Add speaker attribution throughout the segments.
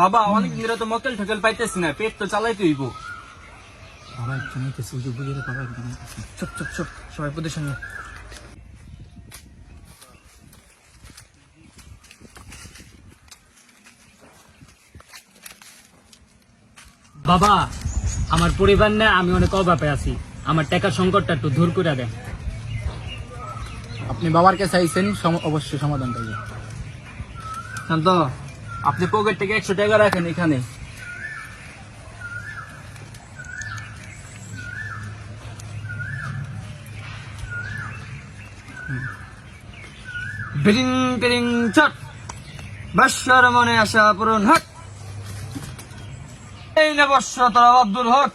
Speaker 1: বাবা অনেক দিন তো মকেল ঠকেল পাইতেছি না পেট তো চালাইতে হইব
Speaker 2: বাবা ওই যে বুঝে বাবা একজন আইতেছে চুপ চুপ চুপ সবাই নিয়ে।
Speaker 3: বাবা আমার পরিবার না আমি অনেক অভাবে আছি। আমার টাকার সংকটটা একটু দূর করে দেন।
Speaker 2: আপনি বাবার কাছে আইছেন অবশ্যই সমাধান পাইবেন।
Speaker 1: শান্ত। আপনি পকেট থেকে একশো টাকা রাখেন এখানে।
Speaker 4: চট বৎসর মনে আশা পূরণ হক এই না বৎস তোরা আব্দুল হক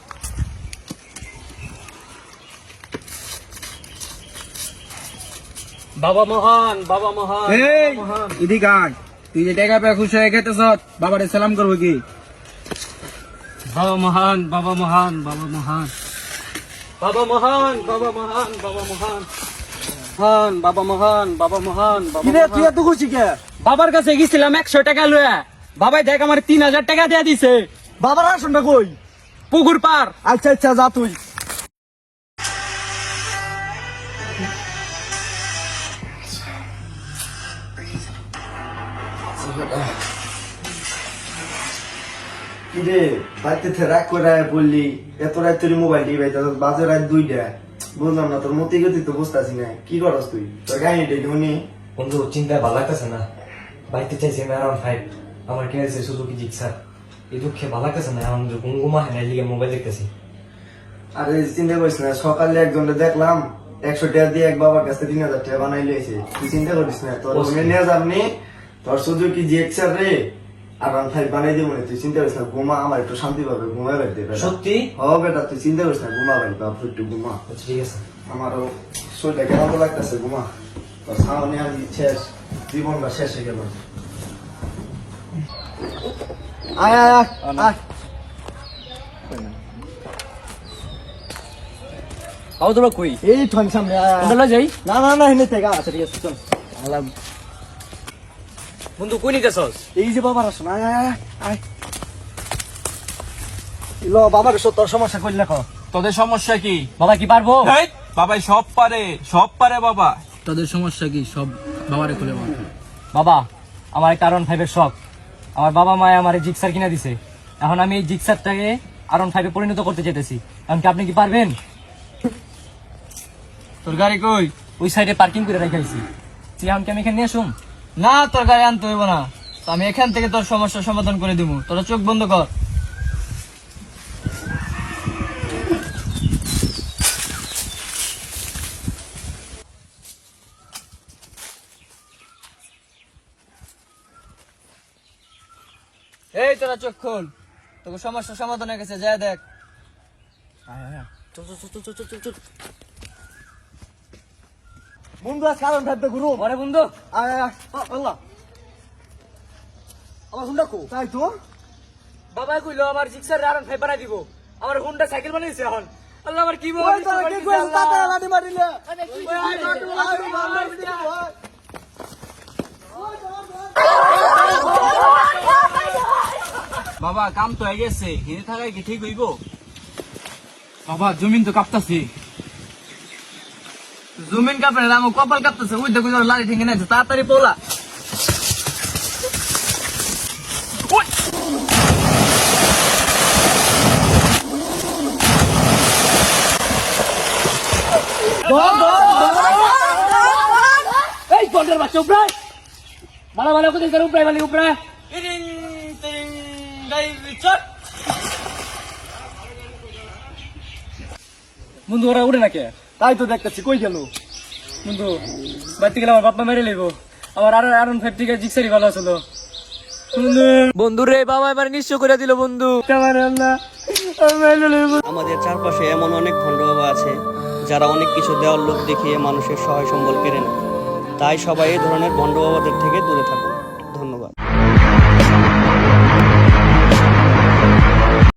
Speaker 3: বাবা মহান বাবা মহান
Speaker 2: এই এদিকে আয় তুই যে টাকা পেয়ে খুশি হয়ে খেতেছ বাবারে সালাম করব কি?
Speaker 3: বাবা মহান বাবা মহান বাবা মহান। বাবা মহান বাবা মহান বাবা মহান। মহান বাবা মহান বাবা মহান
Speaker 4: কিরে তুই। এত খুশি কে?
Speaker 3: বাবার কাছে গেছিলাম একশো টাকা লয়ে। বাবাই দেখ আমার তিন হাজার টাকা দিয়ে দিছে।
Speaker 4: বাবার আসনটা কই?
Speaker 3: পুকুর পার
Speaker 4: আচ্ছা আচ্ছা যা তুই।
Speaker 5: কিরে বাড়িতে রাগ করে বললি এত রাত তোর মোবাইল টিপাই তোর বাজে রাত দুইটা। বুঝলাম না তোর মতি গতি তো বুঝতেছি না কি করস তুই? তোর কাহিনীটা শুনি
Speaker 6: বন্ধু চিন্তা ভালো লাগতেছে না। বাইতে চাইছি আমি অ্যারাউন্ড ফাইভ আমার কিনেছে সুজুকি জিক্সার এই দুঃখে ভালো লাগতেছে না এখন ঘুমঘুমা হ্যাঁ লিগে মোবাইল দেখতেছি।
Speaker 5: আরে চিন্তা করিস না সকালে একজনকে দেখলাম একশো টাকা দিয়ে এক বাবার কাছে তিন হাজার টাকা বানাই লিয়েছে তুই চিন্তা করিস না তোর নিয়ে যাবনি তোর সুজুকি জিক্সার রে? আর আমি বানাই দিব না তুই চিন্তা করিস না ঘুমা আমার একটু শান্তি পাবে ঘুমাই বেড়তে
Speaker 6: সত্যি?
Speaker 5: হ বেটা তুই চিন্তা করিস না ঘুমা ভাই বাপ একটু ঘুমা।
Speaker 6: আচ্ছা, ঠিক আছে।
Speaker 5: আমারও শরীরটা কেমন তো লাগতেছে ঘুমা? তোর সামনে আমি শেষ জীবনটা শেষ হয়ে গেল।
Speaker 4: আয় আয় আয় আয়
Speaker 3: আও তোরা কই?
Speaker 4: এই ঠন সামনে আয়,
Speaker 3: যাই।
Speaker 4: না না না হেনে থেকে আচ্ছা ঠিক আছে চল।
Speaker 3: বন্ধু কই নিতেছস?
Speaker 4: এই যে বাবার আসন আয় আয় আয়, ল বাবার এসো তোর সমস্যা লেখো
Speaker 1: তোদের সমস্যা কি?
Speaker 3: বাবা কি পারব?
Speaker 1: বাবাই সব পারে সব পারে বাবা।
Speaker 2: তোদের সমস্যা কি? সব বাবারে খুলে বল।
Speaker 3: বাবা আমার একটা আরন ফাইভের শখ। আমার বাবা মায় আমার জিক্সার কিনে দিছে। এখন আমি এই জিক্সারটাকে আরন ফাইভে পরিণত করতে চাইতেছি। এখন কি আপনি কি পারবেন?
Speaker 1: তোর গাড়ি কই?
Speaker 3: ওই সাইডে পার্কিং করে রেখেছি তুই আমাকে আমি এখানে নিয়ে আসুন
Speaker 4: না, তোর গাড়ি আনতে হইব না। আমি এখান থেকে তোর সমস্যার সমাধান করে দিব তোরা চোখ বন্ধ কর। এই, তোরা চোখ খোল। তোকে সমস্যার সমাধান হয়ে গেছে, যা দেখ। বন্ধু আজ কারণ ভাবতে ঘুরু
Speaker 3: পরে বন্ধু।
Speaker 4: আল্লাহ। আমার হুন্ডা কো। তাই তো?
Speaker 3: বাবা কইলো আমার জিক্সার আরন বানাই দিব। আমার হুন্ডা সাইকেল বানাইছে এখন। আল্লাহ আমার কি
Speaker 4: তোরা কইছ? তাতে মারিলে
Speaker 1: বাবা কাম তো হয়ে গেছে। হিনে থাকায় কি ঠিক হইব?
Speaker 2: বাবা জমিন তো কাঁপতাছে।
Speaker 4: জুমিন কাপড়ে আমার কপাল কাঁপতেছে ওই দেখো লাঠি ঠেঙে নেছে তাড়াতাড়ি পোলা।
Speaker 3: এই গন্ডের বাচ্চা উপরে ভালো ভালো করে তোর উপরে বালি উপরে
Speaker 4: ইরিং তিরিং ডাই চট
Speaker 3: বন্ধু ওরা উড়ে নাকি?
Speaker 4: তাই তো দেখতেছি কই গেল?
Speaker 3: বন্ধু বাড়িতে গেলে আমার বাপ্পা মেরে লইব। আমার আর আরন ফাইভ থেকে জিক্সারি ভালো ছিল
Speaker 4: বন্ধু। রে বাবা এবার নিঃস্ব করে দিল বন্ধু।
Speaker 7: আমাদের চারপাশে এমন অনেক ভণ্ড বাবা আছে যারা অনেক কিছু দেওয়ার লোক দেখিয়ে মানুষের সহায় সম্বল কেড়ে নেয়। তাই সবাই এই ধরনের ভণ্ড বাবাদের থেকে দূরে থাকুন